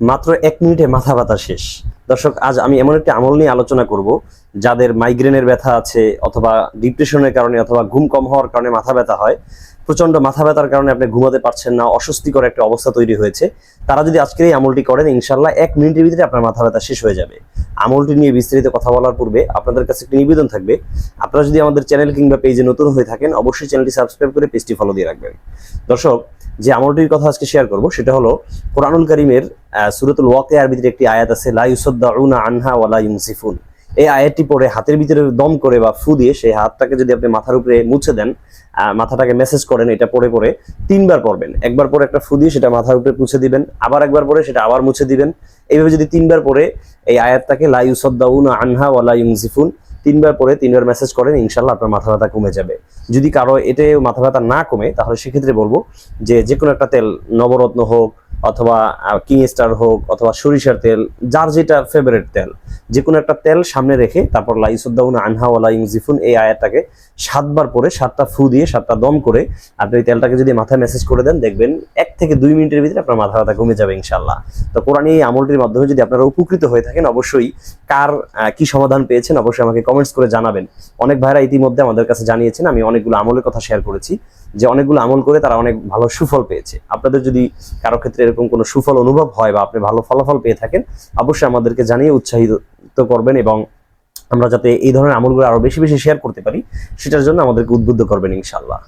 মাত্র এক মিনিটে মাথা ব্যথা শেষ। দর্শক, আজ আমি এমন একটি আমল নিয়ে আলোচনা করব, যাদের মাইগ্রেনের ব্যথা আছে অথবা ডিপ্রেশনের কারণে অথবা ঘুম কম হওয়ার কারণে মাথা ব্যথা হয়। প্রচণ্ড মাথা ব্যথার কারণে আপনি ঘুমাতে পারছেন না, অস্বস্তিকর একটা অবস্থা তৈরি হয়েছে। তারা যদি আজকের এই আমলটি করেন ইনশাল্লাহ এক মিনিটের ভিতরে আপনার মাথা ব্যথা শেষ হয়ে যাবে। আমলটি নিয়ে বিস্তারিত কথা বলার পূর্বে আপনাদের কাছে একটি নিবেদন থাকবে। আপনারা যদি আমাদের চ্যানেল কিংবা পেজে নতুন হয়ে থাকেন, অবশ্যই চ্যানেলটি সাবস্ক্রাইব করে পেজটি ফলো দিয়ে রাখবেন। দর্শক যে আমলটির কথা আজকে শেয়ার করব, সেটা হলো কোরআনুল করিমের সুরতুল ওয়াকিয়ার ভিতরে একটি আয়াত আছে, লা ইউসাদ্দাউনা আনহা ওয়ালা ইউনসিফুন। এই আয়াতটি পরে হাতের ভিতরে দম করে বা ফু দিয়ে সেই হাতটাকে যদি আপনি মাথার উপরে মুছে দেন মাথাটাকে মেসেজ করেন, এটা পরে পরে তিনবার পড়বেন। একবার পরে একটা ফু দিয়ে সেটা মাথার উপরে মুছে দিবেন, আবার একবার পরে সেটা আবার মুছে দিবেন। এইভাবে যদি তিনবার পরে এই আয়াতটাকে, লা ইউসাদ্দাউনা আনহা ওয়ালা ইউনসিফুন। তিনবার পরে তিনবার মেসেজ করেন, ইনশাল্লাহ আপনার মাথা ব্যথা কমে যাবে। যদি কারও এতে মাথা ব্যথা না কমে, তাহলে সেক্ষেত্রে বলব যে যে কোনো একটা তেল, নবরত্ন হোক অথবা কিং স্টার হোক অথবা সরিষার তেল, যার যেটা ফেভারেট তেল যে কোনো একটা তেল সামনে রেখে তারপর লাইসুদ্দাউন আনহা ওয়ালা ইংজিফুন এই আয়াতটাকে সাতবার পরে সাতটা ফু দিয়ে, সাতটা দম করে আপনি তেলটাকে যদি মাথায় মেসেজ করে দেন, দেখবেন এক থেকে দুই মিনিটের ভিতরে আপনার মাথা ব্যথা কমে যাবে ইনশাল্লাহ তো কোরআন এই আমলটির মাধ্যমে যদি আপনারা উপকৃত হয়ে থাকেন, অবশ্যই কার কি সমাধান পেয়েছেন, অবশ্যই আমাকে কমেন্টস করে জানাবেন। অনেক ভাইরা ইতিমধ্যে আমাদের কাছে জানিয়েছেন, আমি অনেকগুলো আমলের কথা শেয়ার করেছি, যে অনেকগুলো আমল করে তারা অনেক ভালো সুফল পেয়েছে। আপনাদের যদি কারও ক্ষেত্রে এরকম কোনো সুফল অনুভব হয় বা আপনি ভালো ফলাফল পেয়ে থাকেন, অবশ্যই আমাদেরকে জানিয়ে উৎসাহিত করবেন এবং আমরা যাতে এই ধরনের আমলগুলো আরও বেশি বেশি শেয়ার করতে পারি, সেটার জন্য আমাদেরকে উদ্বুদ্ধ করবেন ইনশাল্লাহ